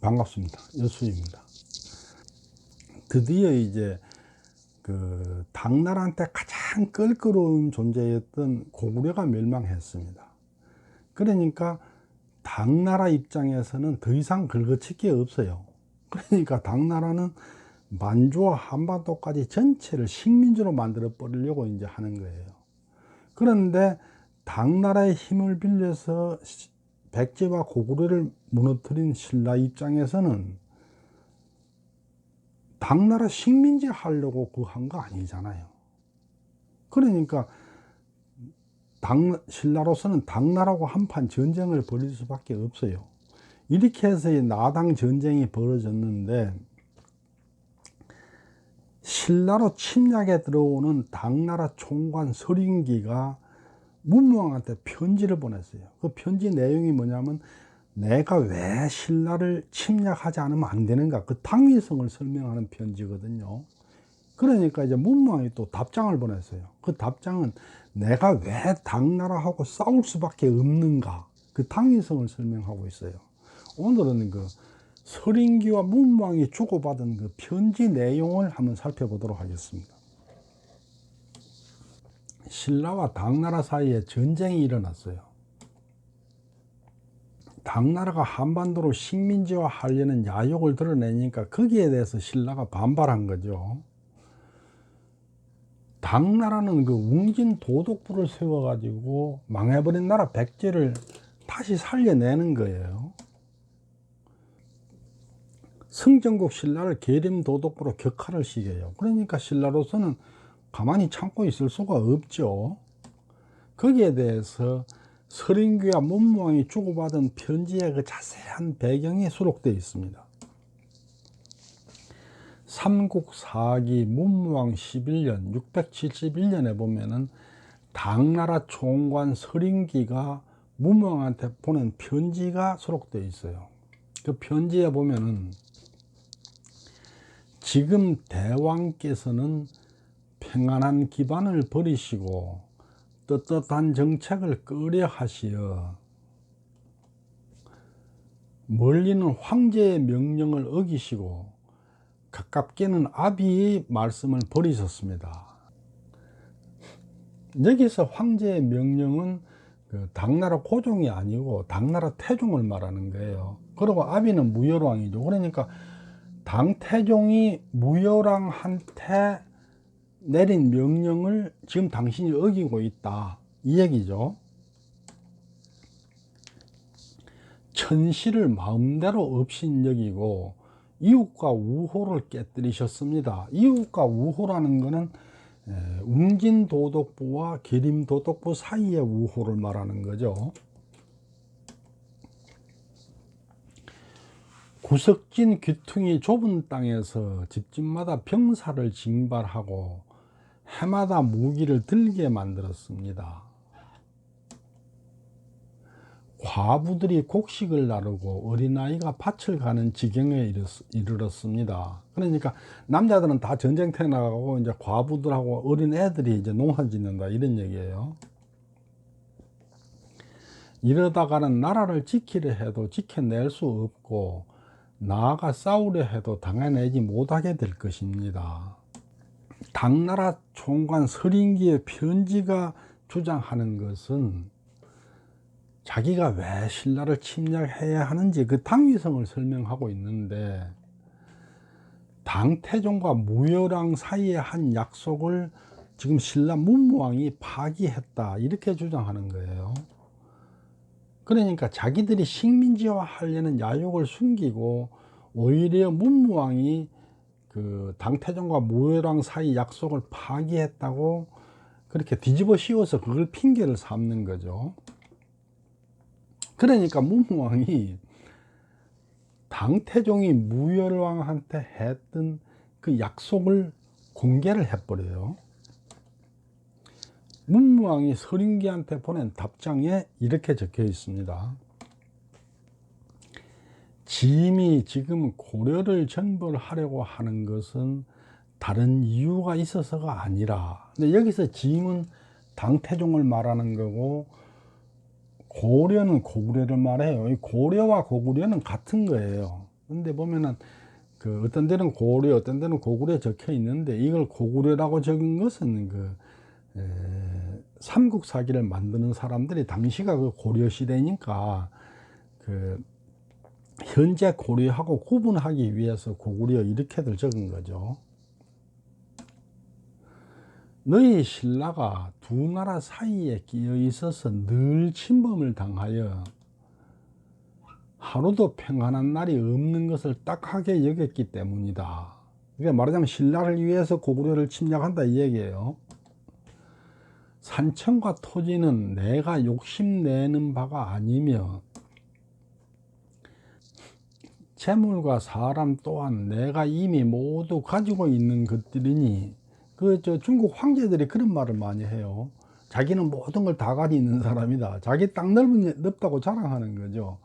반갑습니다. 여수입니다. 드디어 이제 그 당나라한테 가장 껄끄러운 존재였던 고구려가 멸망했습니다. 그러니까 당나라 입장에서는 더 이상 긁어칠 게 없어요. 그러니까 당나라는 만주와 한반도까지 전체를 식민지로 만들어 버리려고 이제 하는 거예요. 그런데 당나라의 힘을 빌려서 백제와 고구려를 무너뜨린 신라 입장에서는 당나라 식민지 하려고 그 한 거 아니잖아요. 그러니까 당, 신라로서는 당나라하고 한판 전쟁을 벌일 수밖에 없어요. 이렇게 해서 이 나당 전쟁이 벌어졌는데 신라로 침략에 들어오는 당나라 총관 서린기가 문무왕한테 편지를 보냈어요. 그 편지 내용이 뭐냐면 내가 왜 신라를 침략하지 않으면 안 되는가 그 당위성을 설명하는 편지거든요. 그러니까 이제 문무왕이 또 답장을 보냈어요. 그 답장은 내가 왜 당나라하고 싸울 수밖에 없는가 그 당위성을 설명하고 있어요. 오늘은 그 서린기와 문무왕이 주고받은 그 편지 내용을 한번 살펴보도록 하겠습니다. 신라와 당나라 사이에 전쟁이 일어났어요. 당나라가 한반도로 식민지화 하려는 야욕을 드러내니까 거기에 대해서 신라가 반발한 거죠. 당나라는 그 웅진 도독부를 세워가지고 망해버린 나라 백제를 다시 살려내는 거예요. 승전국 신라를 계림 도독부로 격하를 시켜요. 그러니까 신라로서는 가만히 참고 있을 수가 없죠. 거기에 대해서 서린규와 문무왕이 주고받은 편지의 그 자세한 배경이 수록되어 있습니다. 삼국 4기 문무왕 11년 671년에 보면은 당나라 총관 서린기가 문무왕한테 보낸 편지가 수록되어 있어요. 그 편지에 보면은 지금 대왕께서는 평안한 기반을 버리시고 떳떳한 정책을 끄려 하시어 멀리는 황제의 명령을 어기시고 가깝게는 아비의 말씀을 버리셨습니다. 여기서 황제의 명령은 그 당나라 고종이 아니고 당나라 태종을 말하는 거예요. 그리고 아비는 무열왕이죠. 그러니까 당태종이 무열왕한테 내린 명령을 지금 당신이 어기고 있다. 이 얘기죠. 천시를 마음대로 업신여기고 이웃과 우호를 깨뜨리셨습니다. 이웃과 우호라는 것은 웅진도독부와 계림도독부 사이의 우호를 말하는 거죠. 구석진 귀퉁이 좁은 땅에서 집집마다 병사를 징발하고 해마다 무기를 들게 만들었습니다. 과부들이 곡식을 나르고 어린아이가 밭을 가는 지경에 이르렀습니다. 그러니까 남자들은 다 전쟁터에 나가고 이제 과부들하고 어린 애들이 이제 농사 짓는다 이런 얘기예요. 이러다가는 나라를 지키려 해도 지켜낼 수 없고 나아가 싸우려 해도 당해내지 못하게 될 것입니다. 당나라 총관 서린기의 편지가 주장하는 것은 자기가 왜 신라를 침략해야 하는지 그 당위성을 설명하고 있는데 당태종과 무열왕 사이에 한 약속을 지금 신라 문무왕이 파기했다 이렇게 주장하는 거예요. 그러니까 자기들이 식민지화 하려는 야욕을 숨기고 오히려 문무왕이 그 당태종과 무열왕 사이 약속을 파기했다고 그렇게 뒤집어 씌워서 그걸 핑계를 삼는 거죠. 그러니까 문무왕이 당태종이 무열왕한테 했던 그 약속을 공개를 해버려요. 문무왕이 서린기한테 보낸 답장에 이렇게 적혀 있습니다. 짐이 지금 고려를 정벌하려고 하는 것은 다른 이유가 있어서가 아니라 근데 여기서 짐은 당태종을 말하는 거고 고려는 고구려를 말해요. 고려와 고구려는 같은 거예요. 근데 보면은 그 어떤 데는 고구려, 어떤 데는 고구려 적혀 있는데 이걸 고구려라고 적은 것은 그 에, 삼국 사기를 만드는 사람들이 당시가 그 고려 시대니까 그 현재 고려하고 구분하기 위해서 고구려 이렇게들 적은 거죠. 너희 신라가 두 나라 사이에 끼어 있어서 늘 침범을 당하여 하루도 평안한 날이 없는 것을 딱하게 여겼기 때문이다. 그러니까 말하자면 신라를 위해서 고구려를 침략한다 이 얘기예요. 산청과 토지는 내가 욕심내는 바가 아니며 재물과 사람 또한 내가 이미 모두 가지고 있는 것들이니 그 저 중국 황제들이 그런 말을 많이 해요. 자기는 모든 걸 다 가지고 있는 사람이다. 자기 땅 넓은 넓다고 자랑하는 거죠.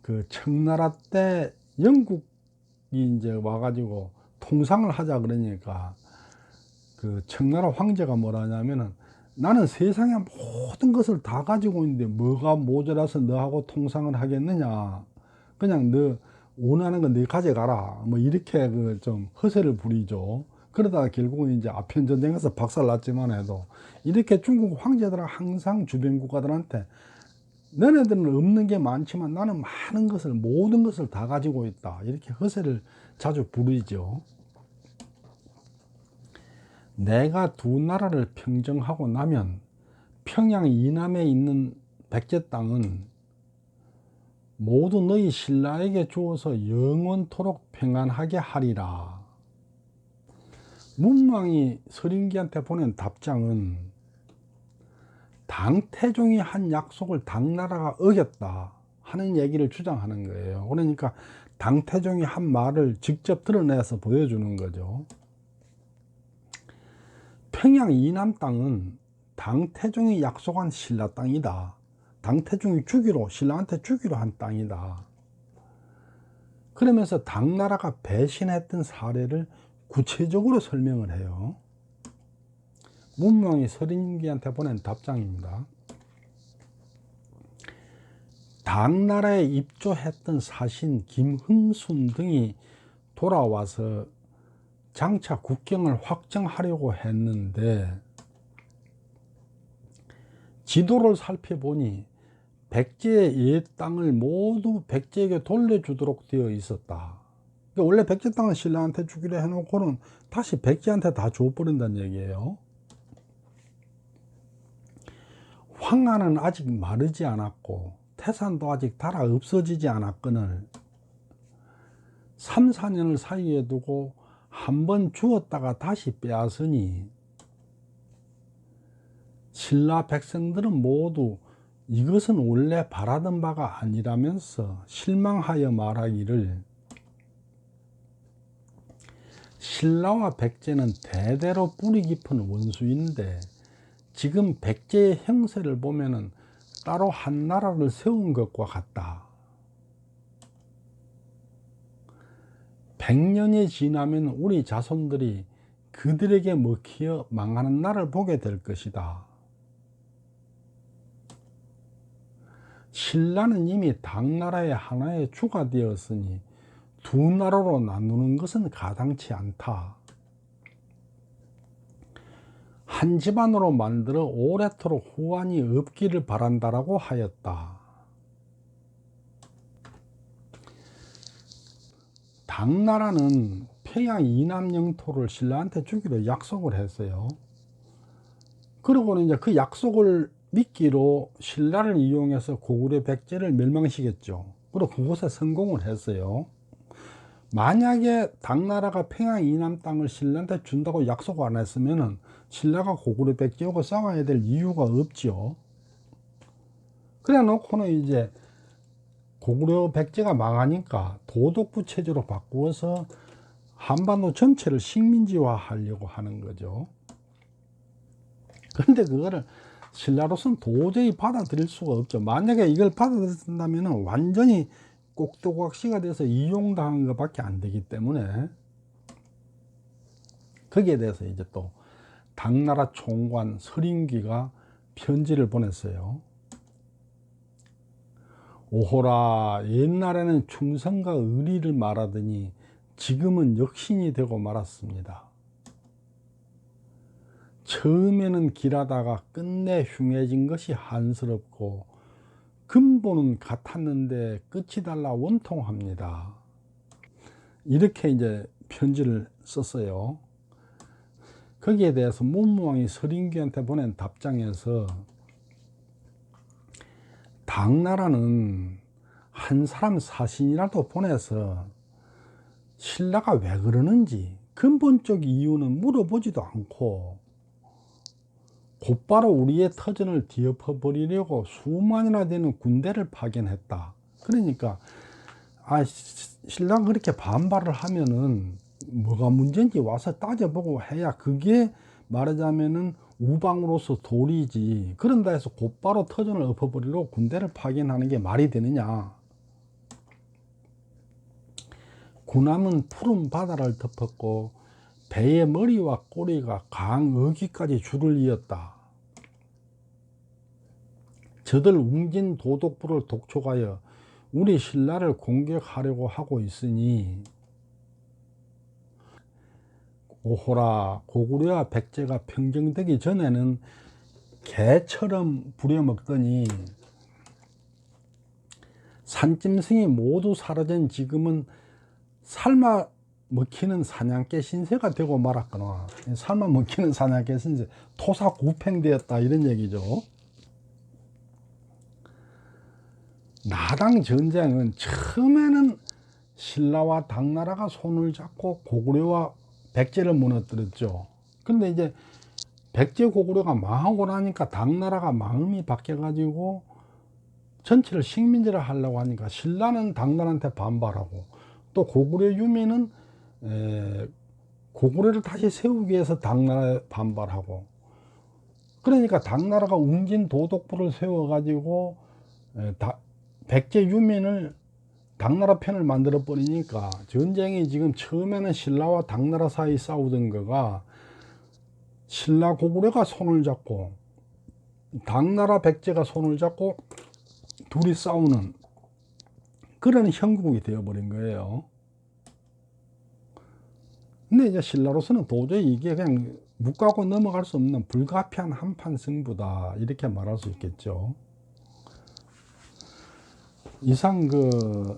그 청나라 때 영국이 이제 와가지고 통상을 하자 그러니까 그 청나라 황제가 뭐라냐면은 나는 세상의 모든 것을 다 가지고 있는데 뭐가 모자라서 너하고 통상을 하겠느냐. 그냥 너 원하는 건너 가져가라. 뭐 이렇게 그 좀 허세를 부리죠. 그러다가 결국은 이제 아편 전쟁에서 박살 났지만 해도 이렇게 중국 황제들은 항상 주변 국가들한테 너네들은 없는 게 많지만 나는 많은 것을 모든 것을 다 가지고 있다. 이렇게 허세를 자주 부르죠. 내가 두 나라를 평정하고 나면 평양 이남에 있는 백제 땅은 모두 너희 신라에게 주어서 영원토록 평안하게 하리라. 문왕이 서린기한테 보낸 답장은 당태종이 한 약속을 당나라가 어겼다 하는 얘기를 주장하는 거예요. 그러니까 당태종이 한 말을 직접 드러내서 보여주는 거죠. 평양 이남 땅은 당태종이 약속한 신라 땅이다. 당태종이 주기로 신라한테 주기로 한 땅이다. 그러면서 당나라가 배신했던 사례를 구체적으로 설명을 해요. 문왕이 서린기한테 보낸 답장입니다. 당나라에 입조했던 사신 김흥순 등이 돌아와서 장차 국경을 확정하려고 했는데 지도를 살펴보니 백제의 옛 땅을 모두 백제에게 돌려주도록 되어 있었다. 그러니까 원래 백제 땅은 신라한테 주기로 해놓고는 다시 백제한테 다 줘버린다는 얘기예요. 황하는 아직 마르지 않았고 태산도 아직 달아 없어지지 않았거늘 3, 4년을 사이에 두고 한 번 주었다가 다시 빼앗으니 신라 백성들은 모두 이것은 원래 바라던 바가 아니라면서 실망하여 말하기를 신라와 백제는 대대로 뿌리 깊은 원수인데 지금 백제의 형세를 보면은 따로 한 나라를 세운 것과 같다. 백년이 지나면 우리 자손들이 그들에게 먹히어 망하는 날을 보게 될 것이다. 신라는 이미 당나라의 하나의 주가 되었으니 두 나라로 나누는 것은 가당치 않다. 한 집안으로 만들어 오래도록 후환이 없기를 바란다라고 하였다. 당나라는 평양 이남 영토를 신라한테 주기로 약속을 했어요. 그러고는 이제 그 약속을 미끼로 신라를 이용해서 고구려 백제를 멸망시켰죠. 그리고 그곳에 성공을 했어요. 만약에 당나라가 평양 이남 땅을 신라한테 준다고 약속 안 했으면은 신라가 고구려 백제하고 싸워야 될 이유가 없지요. 그래 놓고는 이제 고구려 백제가 망하니까 도독부 체제로 바꾸어서 한반도 전체를 식민지화 하려고 하는 거죠. 그런데 그거를 신라로서는 도저히 받아들일 수가 없죠. 만약에 이걸 받아들인다면 완전히 꼭두각시가 돼서 이용당한 것밖에 안 되기 때문에 거기에 대해서 이제 또 당나라 총관 서린기가 편지를 보냈어요. 오호라 옛날에는 충성과 의리를 말하더니 지금은 역신이 되고 말았습니다. 처음에는 길하다가 끝내 흉해진 것이 한스럽고 근본은 같았는데 끝이 달라 원통합니다. 이렇게 이제 편지를 썼어요. 거기에 대해서 문무왕이 서린귀한테 보낸 답장에서 당나라는 한 사람 사신이라도 보내서 신라가 왜 그러는지 근본적 이유는 물어보지도 않고 곧바로 우리의 터전을 뒤엎어 버리려고 수만이나 되는 군대를 파견했다. 그러니까 아 신라가 그렇게 반발을 하면은 뭐가 문제인지 와서 따져보고 해야 그게 말하자면은 우방으로서 도리지. 그런다 해서 곧바로 터전을 엎어버리려고 군대를 파견하는 게 말이 되느냐. 군함은 푸른 바다를 덮었고 배의 머리와 꼬리가 강 어귀까지 줄을 이었다. 저들 웅진 도독부를 독촉하여 우리 신라를 공격하려고 하고 있으니 오호라 고구려와 백제가 평정되기 전에는 개처럼 부려먹더니 산짐승이 모두 사라진 지금은 삶아 먹히는 사냥개 신세가 되고 말았거나 삶아 먹히는 사냥개 신세 토사구팽되었다 이런 얘기죠 나당 전쟁은 처음에는 신라와 당나라가 손을 잡고 고구려와 백제를 무너뜨렸죠. 근데 이제 백제 고구려가 망하고 나니까 당나라가 마음이 바뀌어 가지고 전체를 식민지를 하려고 하니까 신라는 당나라한테 반발하고 또 고구려 유민은 에, 고구려를 다시 세우기 위해서 당나라에 반발하고 그러니까 당나라가 웅진 도독부를 세워가지고 에, 다, 백제 유민을 당나라 편을 만들어 버리니까 전쟁이 지금 처음에는 신라와 당나라 사이 싸우던 거가 신라 고구려가 손을 잡고 당나라 백제가 손을 잡고 둘이 싸우는 그런 형국이 되어버린 거예요. 근데 이제 신라로서는 도저히 이게 그냥 묵가고 넘어갈 수 없는 불가피한 한판 승부다 이렇게 말할 수 있겠죠. 이상 그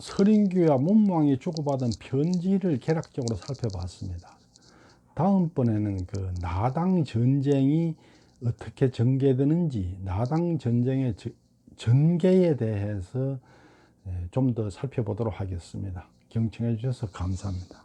서린규와 문무왕이 주고받은 편지를 개략적으로 살펴봤습니다. 다음번에는 그 나당 전쟁이 어떻게 전개되는지 나당 전쟁의 전개에 대해서 좀 더 살펴보도록 하겠습니다. 경청해 주셔서 감사합니다.